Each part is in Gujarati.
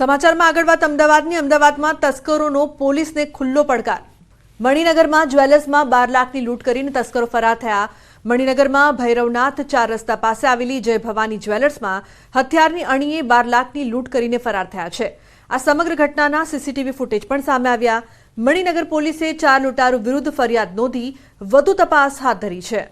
સમાચારમાં આગળ વાત અમદાવાદની. અમદાવાદમાં તસ્કરોનો પોલીસને ખુલ્લો પડકાર. મણિનગરમાં જ્વેલર્સમાં બાર લાખની લૂંટ કરીને તસ્કરો ફરાર થયા. મણિનગરમાં ભૈરવનાથ ચાર રસ્તા પાસે આવેલી જય ભવાની જ્વેલર્સમાં હથિયારની અણીએ બાર લાખની લૂંટ કરીને ફરાર થયા છે. આ સમગ્ર ઘટનાના સીસીટીવી ફૂટેજ પણ સામે આવ્યા. મણિનગર પોલીસે ચાર લૂંટારૂ વિરુદ્ધ ફરિયાદ નોંધી વધુ તપાસ હાથ ધરી છે.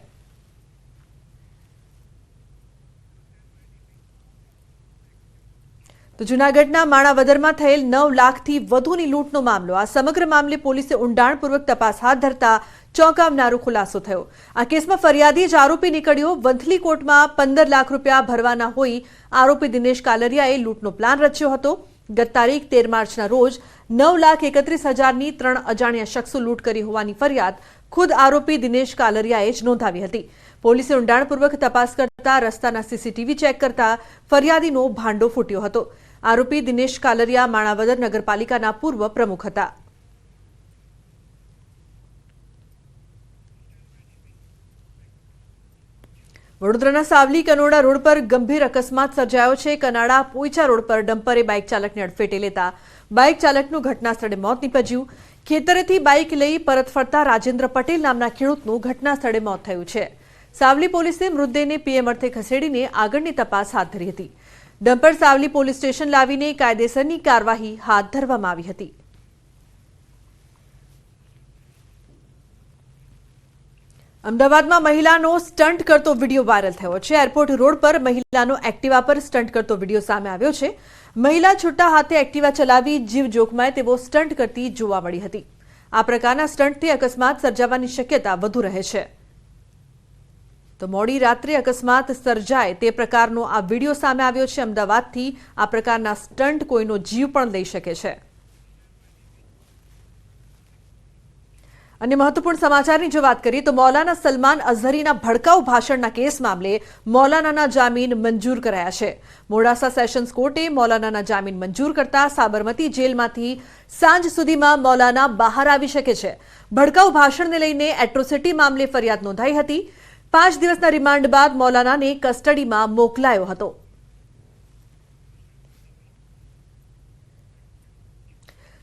તો જૂનાગઢના માણાવદરમાં થયેલ નવ લાખથી વધુની લૂંટનો મામલો. આ સમગ્ર મામલે પોલીસે ઊંડાણપૂર્વક તપાસ હાથ ધરતા ચોંકાવનારો ખુલાસો થયો. આ કેસમાં ફરિયાદી જ આરોપી નીકળ્યો. વંથલી કોર્ટમાં પંદર લાખ રૂપિયા ભરવાના હોઈ આરોપી દિનેશ કાલરિયાએ લૂંટનો પ્લાન રચ્યો હતો. ગત તારીખ તેર માર્ચના રોજ નવ લાખ એકત્રીસ હજારની ત્રણ અજાણ્યા શખ્સો લૂંટ કરી હોવાની ફરિયાદ ખુદ આરોપી દિનેશ કાલરિયાએ જ નોંધાવી હતી. પોલીસે ઊંડાણપૂર્વક તપાસ કરતા રસ્તાના સીસીટીવી ચેક કરતા ફરિયાદીનો ભાંડો ફૂટ્યો હતો. આરોપી દિનેશ કાલરિયા માણાવદર નગરપાલિકાના પૂર્વ પ્રમુખ હતા. વડોદરાના સાવલી કનોડા રોડ પર ગંભીર અકસ્માત સર્જાયો છે. કનાડા પોઈચા રોડ પર ડમ્પરે બાઇક ચાલકને અડફેટે લેતા બાઇક ચાલકનું ઘટના સ્થળે મોત નીપજ્યું. ખેતરેથી બાઇક લઈ પરત ફરતા રાજેન્દ્ર પટેલ નામના ખેડૂતનું ઘટના સ્થળે મોત થયું છે. સાવલી પોલીસે મૃતદેહને પીએમ અર્થે ખસેડીને આગળની તપાસ હાથ ધરી હતી. ડમ્પર સાવલી પોલીસ સ્ટેશન લાવીને કાયદેસરની કાર્યવાહી હાથ ધરવામાં આવી હતી. અમદાવાદમાં મહિલાનો સ્ટન્ટ કરતો વીડિયો વાયરલ થયો છે. એરપોર્ટ રોડ પર મહિલાનો એક્ટિવા પર સ્ટન્ટ કરતો વીડિયો સામે આવ્યો છે. મહિલા છૂટા હાથે એક્ટિવા ચલાવી જીવ જોખમાય તેવો સ્ટન્ટ કરતી જોવા મળી હતી. આ પ્રકારના સ્ટન્ટથી અકસ્માત સર્જાવાની શક્યતા વધુ રહે છે. તો મોડી રાત્રે અકસ્માત સર્જાય તે પ્રકારનો આ વીડિયો સામે આવ્યો છે. અમદાવાદથી આ પ્રકારના સ્ટન્ટ કોઈનો જીવ પણ લઈ શકે છે. અને મહત્વપૂર્ણ સમાચારની જો વાત કરીએ તો મૌલાના સલમાન અઝહરીના ભડકાઉ ભાષણના કેસ મામલે મૌલાનાના જામીન મંજૂર કરાયા છે. મોડાસા સેશન્સ કોર્ટે મૌલાનાના જામીન મંજૂર કરતા સાબરમતી જેલમાંથી સાંજ સુધીમાં મૌલાના બહાર આવી શકે છે. ભડકાઉ ભાષણને લઈને એટ્રોસિટી મામલે ફરિયાદ નોંધાઈ હતી. પાંચ દિવસના રિમાન્ડ બાદ મૌલાનાને કસ્ટડીમાં મોકલાયો હતો.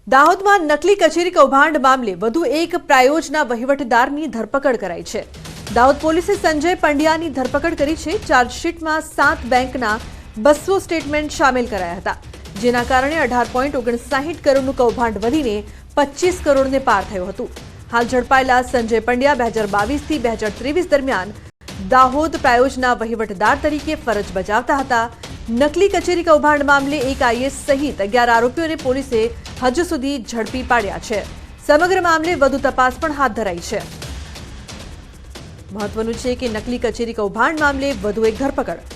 દાહોદમાં નકલી કચેરી કૌભાંડ મામલે વધુ એક પ્રાયોજના વહીવટદારની ધરપકડ કરાઈ છે. દાહોદ પોલીસે સંજય પંડ્યાની ધરપકડ કરી છે. ચાર્જશીટમાં સાત બેંકના બસો સ્ટેટમેન્ટ સામેલ કરાયા હતા. જેના કારણે અઢાર પોઈન્ટ ઓગણસાહીઠ કરોડનું કૌભાંડ વધીને પચીસ કરોડને પાર થયું હતું. હાલ ઝડપાયેલા સંજય પંડ્યા બે હજાર બાવીસથી બે હજાર ત્રેવીસ દરમિયાન દાહોદ પ્રાયોજના વહીવટદાર તરીકે ફરજ બજાવતા હતા. નકલી કચેરી કૌભાંડ મામલે એક આઈએસ સહિત અગિયાર આરોપીઓને પોલીસે હજુ સુધી ઝડપી પાડ્યા છે. સમગ્ર મામલે વધુ તપાસ પણ હાથ ધરાઈ છે. મહત્વનું છે કે નકલી કચેરી કૌભાંડ મામલે વધુ એક ધરપકડ.